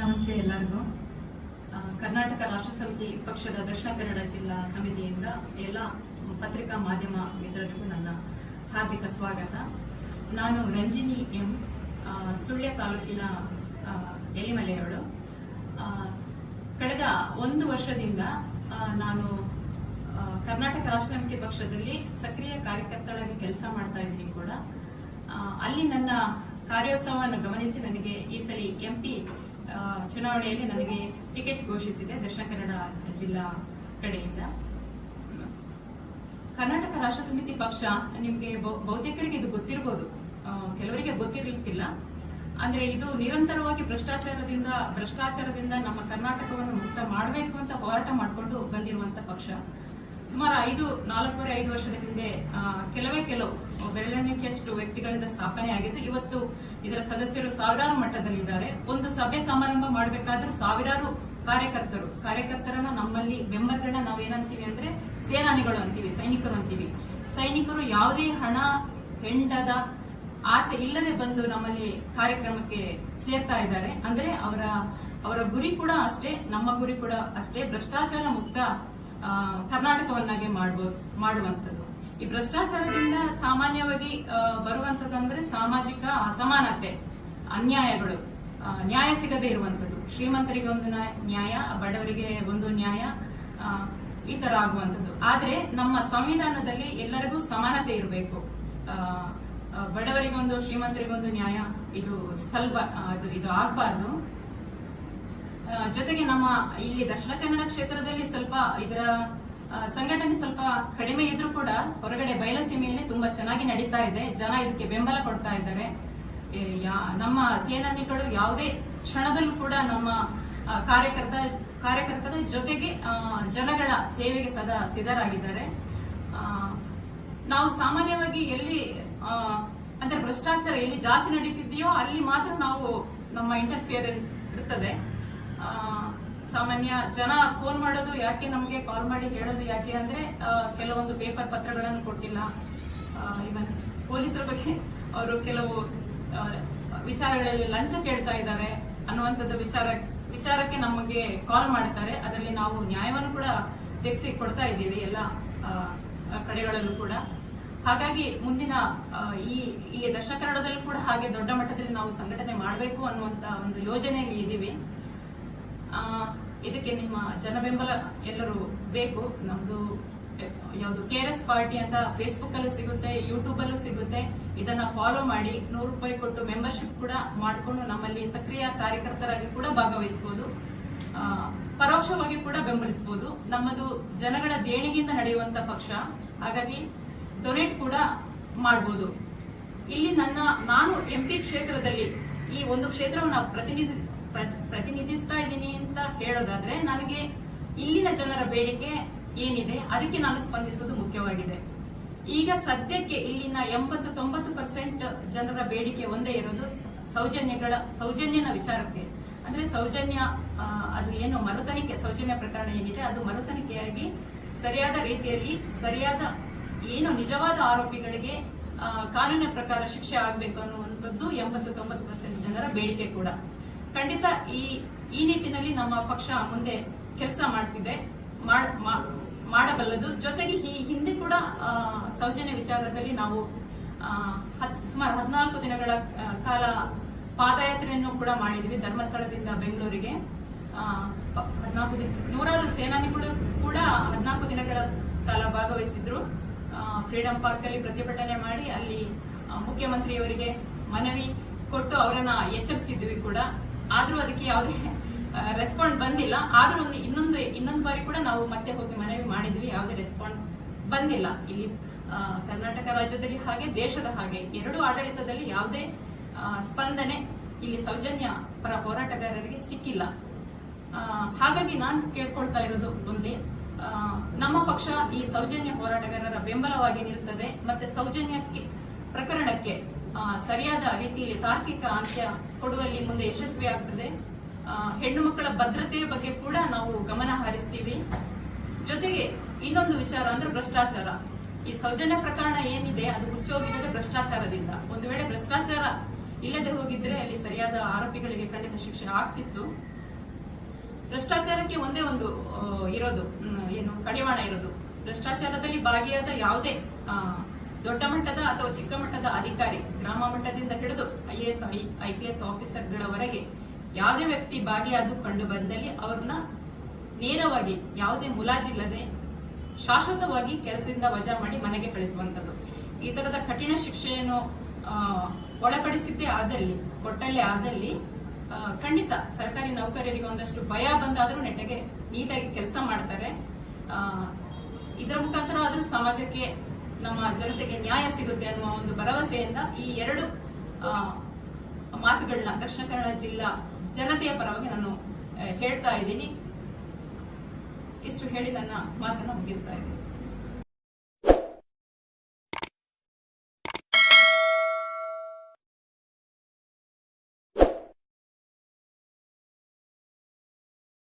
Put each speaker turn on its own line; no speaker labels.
ನಮಸ್ತೆ ಎಲ್ಲರಿಗೂ. ಕರ್ನಾಟಕ ರಾಷ್ಟ್ರ ಸಮಿತಿ ಪಕ್ಷದ ದಕ್ಷಿಣ ಕನ್ನಡ ಜಿಲ್ಲಾ ಸಮಿತಿಯಿಂದ ಎಲ್ಲ ಪತ್ರಿಕಾ ಮಾಧ್ಯಮ ಮಿತ್ರರಿಗೂ ನನ್ನ ಹಾರ್ದಿಕ ಸ್ವಾಗತ. ನಾನು ರಂಜಿನಿ ಎಂ ಸುಳ್ಯ ತಾಲೂಕಿನ ಎಲಿಮಲೆಯವಳು. ಕಳೆದ ಒಂದು ವರ್ಷದಿಂದ ನಾನು ಕರ್ನಾಟಕ ರಾಷ್ಟ್ರ ಸಮಿತಿ ಪಕ್ಷದಲ್ಲಿ ಸಕ್ರಿಯ ಕಾರ್ಯಕರ್ತರಾಗಿ ಕೆಲಸ ಮಾಡ್ತಾ ಇದ್ದೀನಿ ಕೂಡ. ಅಲ್ಲಿ ನನ್ನ ಕಾರ್ಯೋತ್ಸವವನ್ನು ಗಮನಿಸಿ ನನಗೆ ಈ ಸಲ ಎಂಪಿ ಚುನಾವಣೆಯಲ್ಲಿ ನನಗೆ ಟಿಕೆಟ್ ಘೋಷಿಸಿದೆ ದಕ್ಷಿಣ ಕನ್ನಡ ಜಿಲ್ಲಾ ಕಡೆಯಿಂದ. ಕರ್ನಾಟಕ ರಾಷ್ಟ್ರ ಸಮಿತಿ ಪಕ್ಷ ನಿಮಗೆ ಬಹುತೇಕರಿಗೆ ಇದು ಗೊತ್ತಿರಬಹುದು ಕೆಲವರಿಗೆ ಗೊತ್ತಿರಲಿಕ್ಕಿಲ್ಲ. ಅಂದ್ರೆ ಇದು ನಿರಂತರವಾಗಿ ಭ್ರಷ್ಟಾಚಾರದಿಂದ ಭ್ರಷ್ಟಾಚಾರದಿಂದ ನಮ್ಮ ಕರ್ನಾಟಕವನ್ನು ಮುಕ್ತ ಮಾಡಬೇಕು ಅಂತ ಹೋರಾಟ ಮಾಡಿಕೊಂಡು ಬಂದಿರುವಂತ ಪಕ್ಷ. ಸುಮಾರು ಐದು ನಾಲ್ಕೂವರೆ ಐದು ವರ್ಷದ ಹಿಂದೆ ಕೆಲವೇ ಕೆಲವು ಬೆರಳೆಣಿಕೆಯಷ್ಟು ವ್ಯಕ್ತಿಗಳಿಂದ ಸ್ಥಾಪನೆ ಆಗಿದ್ದು, ಇವತ್ತು ಇದರ ಸದಸ್ಯರು ಸಾವಿರಾರು ಮಟ್ಟದಲ್ಲಿದ್ದಾರೆ. ಒಂದು ಸಭೆ ಸಮಾರಂಭ ಮಾಡಬೇಕಾದ್ರೂ ಸಾವಿರಾರು ಕಾರ್ಯಕರ್ತರು, ಕಾರ್ಯಕರ್ತರನ್ನ ನಮ್ಮಲ್ಲಿ ಮೆಂಬರ್ಗಳನ್ನ ನಾವೇನಂತೀವಿ ಅಂದ್ರೆ ಸೇನಾನಿಗಳು ಅಂತೀವಿ, ಸೈನಿಕರು ಅಂತೀವಿ. ಸೈನಿಕರು ಯಾವುದೇ ಹಣ, ಹೆಂಡದ ಆಸೆ ಇಲ್ಲದೆ ಬಂದು ನಮ್ಮಲ್ಲಿ ಕಾರ್ಯಕ್ರಮಕ್ಕೆ ಸೇರ್ತಾ ಇದ್ದಾರೆ. ಅಂದ್ರೆ ಅವರ ಅವರ ಗುರಿ ಕೂಡ ಅಷ್ಟೇ, ನಮ್ಮ ಗುರಿ ಕೂಡ ಅಷ್ಟೇ. ಭ್ರಷ್ಟಾಚಾರ ಮುಕ್ತ ಕರ್ನಾಟಕವನ್ನಾಗಿ ಮಾಡ್ಬೋದು ಮಾಡುವಂಥದ್ದು. ಈ ಭ್ರಷ್ಟಾಚಾರದಿಂದ ಸಾಮಾನ್ಯವಾಗಿ ಬರುವಂತದ್ದು ಬರುವಂತದಂದ್ರೆ ಸಾಮಾಜಿಕ ಅಸಮಾನತೆ, ಅನ್ಯಾಯಗಳು ನ್ಯಾಯ ಸಿಗದೇ ಇರುವಂತದ್ದು ಶ್ರೀಮಂತರಿಗೆ ಒಂದು ನ್ಯಾಯ- ಬಡವರಿಗೆ ಒಂದು ನ್ಯಾಯ ಈ ತರ ಆಗುವಂತದ್ದು ಆದ್ರೆ ನಮ್ಮ ಸಂವಿಧಾನದಲ್ಲಿ ಎಲ್ಲರಿಗೂ ಸಮಾನತೆ ಇರಬೇಕು. ಬಡವರಿಗೊಂದು ಶ್ರೀಮಂತರಿಗೊಂದು ನ್ಯಾಯ, ಇದು ಸ್ವಲ್ಪ ಇದು ಆಗಬಾರ್ದು. ಜೊತೆಗೆ ನಮ್ಮ ಇಲ್ಲಿ ದಕ್ಷಿಣ ಕನ್ನಡ ಕ್ಷೇತ್ರದಲ್ಲಿ ಸ್ವಲ್ಪ ಇದರ ಸಂಘಟನೆ ಸ್ವಲ್ಪ ಕಡಿಮೆ ಇದ್ರೂ ಕೂಡ ಹೊರಗಡೆ ಬಯಲಸೀಮೆಯಲ್ಲಿ ತುಂಬಾ ಚೆನ್ನಾಗಿ ನಡೀತಾ ಇದೆ. ಜನ ಇದಕ್ಕೆ ಬೆಂಬಲ ಕೊಡ್ತಾ ಇದ್ದಾರೆ. ನಮ್ಮ ಸೇನಾನಿಗಳು ಯಾವುದೇ ಕ್ಷಣದಲ್ಲೂ ಕೂಡ ನಮ್ಮ ಕಾರ್ಯಕರ್ತ, ಕಾರ್ಯಕರ್ತರ ಜೊತೆಗೆ ಜನಗಳ ಸೇವೆಗೆ ಸದಾ ಸಿದ್ಧರಾಗಿದ್ದಾರೆ. ನಾವು ಸಾಮಾನ್ಯವಾಗಿ ಎಲ್ಲಿ ಅಂದ್ರೆ ಭ್ರಷ್ಟಾಚಾರ ಎಲ್ಲಿ ಜಾಸ್ತಿ ನಡೀತಿದೆಯೋ ಅಲ್ಲಿ ಮಾತ್ರ ನಾವು ನಮ್ಮ ಇಂಟರ್ಫಿಯರೆನ್ಸ್ ಇರ್ತದೆ. ಸಾಮಾನ್ಯ ಜನ ಫೋನ್ ಮಾಡೋದು ಯಾಕೆ ನಮಗೆ ಕಾಲ್ ಮಾಡಿ ಹೇಳೋದು ಯಾಕೆ ಅಂದ್ರೆ ಕೆಲವೊಂದು ಪೇಪರ್ ಪತ್ರಗಳನ್ನು ಕೊಟ್ಟಿಲ್ಲ. ಇವನ್ ಪೊಲೀಸರ ಬಗ್ಗೆ ಅವರು ಕೆಲವು ವಿಚಾರಗಳಲ್ಲಿ ಲಂಚ ಕೇಳ್ತಾ ಇದ್ದಾರೆ ಅನ್ನುವಂಥದ್ದು ವಿಚಾರ, ವಿಚಾರಕ್ಕೆ ನಮಗೆ ಕಾಲ್ ಮಾಡ್ತಾರೆ. ಅದರಲ್ಲಿ ನಾವು ನ್ಯಾಯವನ್ನು ಕೂಡ ತೆಗೆಸಿ ಕೊಡ್ತಾ ಇದ್ದೀವಿ ಎಲ್ಲ ಕಡೆಗಳಲ್ಲೂ ಕೂಡ. ಹಾಗಾಗಿ ಮುಂದಿನ ಈ ಈ ದಕ್ಷಿಣ ಕೂಡ ಹಾಗೆ ದೊಡ್ಡ ಮಟ್ಟದಲ್ಲಿ ನಾವು ಸಂಘಟನೆ ಮಾಡಬೇಕು ಅನ್ನುವಂತ ಒಂದು ಯೋಜನೆಯಲ್ಲಿ ಇದ್ದೀವಿ ಇದಕ್ಕೆ ನಿಮ್ಮ ಜನ ಬೆಂಬಲ ಎಲ್ಲರೂ ಬೇಕು. ನಮ್ದು ಯಾವುದು ಕೆ ಆರ್ ಎಸ್ ಪಾರ್ಟಿ ಅಂತ ಫೇಸ್ಬುಕ್ ಅಲ್ಲೂ ಸಿಗುತ್ತೆ ಯೂಟ್ಯೂಬ್ ಅಲ್ಲೂ ಸಿಗುತ್ತೆ. ಇದನ್ನ ಫಾಲೋ ಮಾಡಿ ನೂರು ರೂಪಾಯಿ ಕೊಟ್ಟು ಮೆಂಬರ್ಶಿಪ್ ಕೂಡ ಮಾಡಿಕೊಂಡು ನಮ್ಮಲ್ಲಿ ಸಕ್ರಿಯ ಕಾರ್ಯಕರ್ತರಾಗಿ ಕೂಡ ಭಾಗವಹಿಸಬಹುದು ಪರೋಕ್ಷವಾಗಿ ಕೂಡ ಬೆಂಬಲಿಸಬಹುದು ನಮ್ಮದು ಜನಗಳ ದೇಣಿಗೆಯಿಂದ ನಡೆಯುವಂತ ಪಕ್ಷ. ಹಾಗಾಗಿ ಡೊನೇಟ್ ಕೂಡ ಮಾಡಬಹುದು ಇಲ್ಲಿ ನನ್ನ, ನಾನು ಎಂಪಿ ಕ್ಷೇತ್ರದಲ್ಲಿ ಈ ಒಂದು ಕ್ಷೇತ್ರವನ್ನು ಪ್ರತಿನಿಧಿ ಪ್ರ- ಪ್ರತಿನಿಧಿಸ್ತಾ ಇದ್ದೀನಿ ಅಂತ ಹೇಳೋದಾದ್ರೆ ನನಗೆ ಇಲ್ಲಿನ ಜನರ ಬೇಡಿಕೆ ಏನಿದೆ ಅದಕ್ಕೆ ನಾನು ಸ್ಪಂದಿಸುವುದು ಮುಖ್ಯವಾಗಿದೆ. ಈಗ ಸದ್ಯಕ್ಕೆ ಇಲ್ಲಿನ ಎಂಬತ್ತು ತೊಂಬತ್ತು ಪರ್ಸೆಂಟ್ ಜನರ ಬೇಡಿಕೆ ಒಂದೇ ಇರೋದು ಸೌಜನ್ಯಗಳ ಸೌಜನ್ಯನ ವಿಚಾರಕ್ಕೆ. ಅಂದ್ರೆ ಸೌಜನ್ಯ ಅದು ಏನು ಮರುತನಿಕೆ ಸೌಜನ್ಯ ಪ್ರಕರಣ ಏನಿದೆ ಅದು ಮರುತನಿಕೆಯಾಗಿ ಸರಿಯಾದ ರೀತಿಯಲ್ಲಿ ಸರಿಯಾದ ಏನು ನಿಜವಾದ ಆರೋಪಿಗಳಿಗೆ ಕಾನೂನಿನ ಪ್ರಕಾರ ಶಿಕ್ಷೆ ಆಗಬೇಕು ಅನ್ನುವಂಥದ್ದು ಎಂಬತ್ತು ತೊಂಬತ್ತು ಪರ್ಸೆಂಟ್ ಜನರ ಬೇಡಿಕೆ ಕೂಡ. ಖಂಡಿತ ಈ ಈ ನಿಟ್ಟಿನಲ್ಲಿ ನಮ್ಮ ಪಕ್ಷ ಮುಂದೆ ಕೆಲಸ ಮಾಡ್ತಿದೆ. ಮಾಡಬಲ್ಲದು. ಜೊತೆಗೆ ಈ ಹಿಂದೆ ಕೂಡ ಸೌಜನ್ಯ ವಿಚಾರದಲ್ಲಿ ನಾವು ಸುಮಾರು ಹದಿನಾಲ್ಕು ದಿನಗಳ ಕಾಲ ಪಾದಯಾತ್ರೆಯನ್ನು ಕೂಡ ಮಾಡಿದ್ವಿ ಧರ್ಮಸ್ಥಳದಿಂದ ಬೆಂಗಳೂರಿಗೆ. ಹದಿನಾಲ್ಕು ದಿನ, ನೂರಾರು ಸೇನಾನಿಗಳು ಕೂಡ ಹದಿನಾಲ್ಕು ದಿನಗಳ ಕಾಲ ಭಾಗವಹಿಸಿದ್ರು. ಫ್ರೀಡಂ ಪಾರ್ಕ್ ಅಲ್ಲಿ ಪ್ರತಿಭಟನೆ ಮಾಡಿ ಅಲ್ಲಿ ಮುಖ್ಯಮಂತ್ರಿಯವರಿಗೆ ಮನವಿ ಕೊಟ್ಟು ಅವರನ್ನ ಎಚ್ಚರಿಸಿದ್ವಿ ಕೂಡ. ಆದ್ರೂ ಅದಕ್ಕೆ ಯಾವುದೇ ರೆಸ್ಪಾಂಡ್ ಬಂದಿಲ್ಲ. ಆದ್ರೂ ಒಂದು ಇನ್ನೊಂದು ಇನ್ನೊಂದು ಬಾರಿ ಕೂಡ ನಾವು ಮತ್ತೆ ಹೋಗಿ ಮನವಿ ಮಾಡಿದ್ವಿ, ಯಾವುದೇ ರೆಸ್ಪಾಂಡ್ ಬಂದಿಲ್ಲ. ಇಲ್ಲಿ ಕರ್ನಾಟಕ ರಾಜ್ಯದಲ್ಲಿ ಹಾಗೆ, ದೇಶದ ಹಾಗೆ, ಎರಡು ಆಡಳಿತದಲ್ಲಿ ಯಾವುದೇ ಸ್ಪಂದನೆ, ಇಲ್ಲಿ ಸೌಜನ್ಯ ಪರ ಹೋರಾಟಗಾರರಿಗೆ ಸಿಕ್ಕಿಲ್ಲ. ಹಾಗಾಗಿ ನಾನು ಕೇಳ್ಕೊಳ್ತಾ ಇರೋದು ಒಂದೇ ನಮ್ಮ ಪಕ್ಷ ಈ ಸೌಜನ್ಯ ಹೋರಾಟಗಾರರ ಬೆಂಬಲವಾಗಿ ನಿಲ್ತದೆ, ಮತ್ತೆ ಸೌಜನ್ಯಕ್ಕೆ, ಪ್ರಕರಣಕ್ಕೆ ಸರಿಯಾದ ರೀತಿಯಲ್ಲಿ ತಾರ್ಕಿಕ ಅಂತ್ಯ ಕೊಡುವಲ್ಲಿ ಮುಂದೆ ಯಶಸ್ವಿ ಆಗ್ತದೆ. ಹೆಣ್ಣು ಮಕ್ಕಳ ಭದ್ರತೆಯ ಬಗ್ಗೆ ಕೂಡ ನಾವು ಗಮನ ಹರಿಸ್ತೀವಿ. ಜೊತೆಗೆ ಇನ್ನೊಂದು ವಿಚಾರ ಅಂದ್ರೆ ಭ್ರಷ್ಟಾಚಾರ. ಈ ಸೌಜನ್ಯ ಪ್ರಕರಣ ಏನಿದೆ, ಅದು ಮುಚ್ಚೋಗಿರೋದೇ ಭ್ರಷ್ಟಾಚಾರದಿಂದ. ಒಂದು ವೇಳೆ ಭ್ರಷ್ಟಾಚಾರ ಇಲ್ಲದೆ ಹೋಗಿದ್ರೆ ಅಲ್ಲಿ ಸರಿಯಾದ ಆರೋಪಿಗಳಿಗೆ ಖಂಡಿತ ಶಿಕ್ಷಣ ಆಗ್ತಿತ್ತು. ಭ್ರಷ್ಟಾಚಾರಕ್ಕೆ ಒಂದೇ ಒಂದು ಇರೋದು ಏನು, ಕಡಿವಾಣ ಇರೋದು. ಭ್ರಷ್ಟಾಚಾರದಲ್ಲಿ ಭಾಗಿಯಾದ ಯಾವುದೇ ದೊಡ್ಡ ಮಟ್ಟದ ಅಥವಾ ಚಿಕ್ಕ ಮಟ್ಟದ ಅಧಿಕಾರಿ ಗ್ರಾಮ ಮಟ್ಟದಿಂದ ಹಿಡಿದು ಐಎಎಸ್ ಐಪಿಎಸ್ ಆಫೀಸರ್ಗಳವರೆಗೆ ಯಾವುದೇ ವ್ಯಕ್ತಿ ಭಾಗಿಯಾದು ಕಂಡು ಬಂದಲ್ಲಿ ಅವ್ರನ್ನ ನೇರವಾಗಿ ಯಾವುದೇ ಮುಲಾಜಿಲ್ಲದೆ ಶಾಶ್ವತವಾಗಿ ಕೆಲಸದಿಂದ ವಜಾ ಮಾಡಿ ಮನೆಗೆ ಕಳಿಸುವಂತದ್ದು ಈ ತರದ ಕಠಿಣ ಶಿಕ್ಷೆಯನ್ನು ಒಳಪಡಿಸಿದ್ದೇ ಆದಲ್ಲಿ, ಕೊಟ್ಟಲ್ಲೇ ಆದಲ್ಲಿ ಖಂಡಿತ ಸರ್ಕಾರಿ ನೌಕರರಿಗೆ ಒಂದಷ್ಟು ಭಯ ಬಂದಾದರೂ ನೆಟ್ಟಗೆ ನೀಟಾಗಿ ಕೆಲಸ ಮಾಡ್ತಾರೆ. ಇದರ ಮುಖಾಂತರ ಆದರೂ ಸಮಾಜಕ್ಕೆ ನಮ್ಮ ಜನತೆಗೆ ನ್ಯಾಯ ಸಿಗುತ್ತೆ ಅನ್ನುವ ಒಂದು ಭರವಸೆಯಿಂದ ಈ ಎರಡು ಮಾತುಗಳನ್ನ ದಕ್ಷಿಣ ಕನ್ನಡ ಜಿಲ್ಲಾ ಜನತೆಯ ಪರವಾಗಿ ನಾನು ಹೇಳ್ತಾ ಇದ್ದೀನಿ. ಇಷ್ಟು ಹೇಳಿ ನನ್ನ ಮಾತನ್ನು ಮುಗಿಸ್ತಾ ಇದ್ದೀನಿ.